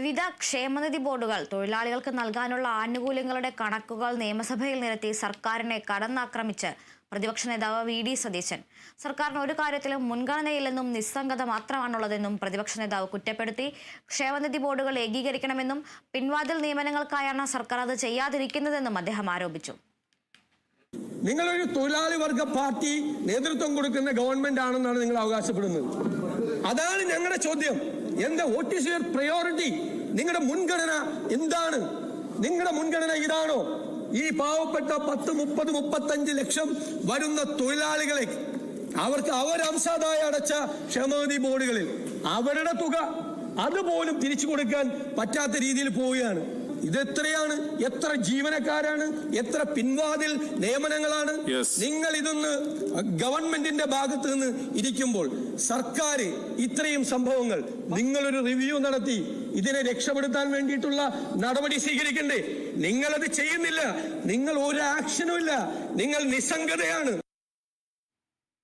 വിവിധ ക്ഷേമനിധി ബോർഡുകൾ തൊഴിലാളികൾക്ക് നൽകാനുള്ള ആനുകൂല്യങ്ങളുടെ കണക്കുകൾ നിയമസഭയിൽ നിരത്തി സർക്കാരിനെ കടന്നാക്രമിച്ച് പ്രതിപക്ഷ നേതാവ് വി ഡി സതീശൻ. സർക്കാരിന് ഒരു കാര്യത്തിലും മുൻഗണനയില്ലെന്നും നിസ്സംഗത മാത്രമാണുള്ളതെന്നും പ്രതിപക്ഷ നേതാവ് കുറ്റപ്പെടുത്തി. ക്ഷേമനിധി ബോർഡുകൾ ഏകീകരിക്കണമെന്നും പിൻവാതിൽ നിയമനങ്ങൾക്കായാണ് സർക്കാർ അത് ചെയ്യാതിരിക്കുന്നതെന്നും അദ്ദേഹം ആരോപിച്ചു. നിങ്ങളൊരു തൊഴിലാളി വർഗ പാർട്ടി നേതൃത്വം കൊടുക്കുന്ന ഗവൺമെന്റ് ആണെന്നാണ് നിങ്ങൾ അവകാശപ്പെടുന്നത്. അതാണ് ഞങ്ങളുടെ ചോദ്യം. എന്താ വോട്ട് യുവർ പ്രയോറിറ്റി നിങ്ങളുടെ മുൻഗണന എന്താണ്? നിങ്ങളുടെ മുൻഗണന ഇതാണോ? ഈ പാവപ്പെട്ട പത്ത് മുപ്പത് മുപ്പത്തഞ്ച് ലക്ഷം വരുന്ന തൊഴിലാളികളെ അവർക്ക് അവർ അംശാദായ അടച്ച ക്ഷേമനിധി ബോർഡുകളിൽ അവരുടെ തുക അതുപോലും തിരിച്ചു കൊടുക്കാൻ പറ്റാത്ത രീതിയിൽ പോവുകയാണ്. ഇതെത്രയാണ്? എത്ര ജീവനക്കാരാണ്? എത്ര പിൻവാതിൽ നിയമനങ്ങളാണ്? നിങ്ങൾ ഇതൊന്ന് ഗവൺമെന്റിന്റെ ഭാഗത്ത് നിന്ന് ഇരിക്കുമ്പോൾ സർക്കാർ ഇത്രയും സംഭവങ്ങൾ നിങ്ങളൊരു റിവ്യൂ നടത്തി ഇതിനെ രക്ഷപ്പെടുത്താൻ വേണ്ടിയിട്ടുള്ള നടപടി സ്വീകരിക്കണ്ടേ? നിങ്ങളത് ചെയ്യുന്നില്ല. നിങ്ങൾ ഒരു ആക്ഷനും ഇല്ല നിങ്ങൾ നിസ്സംഗതയാണ്.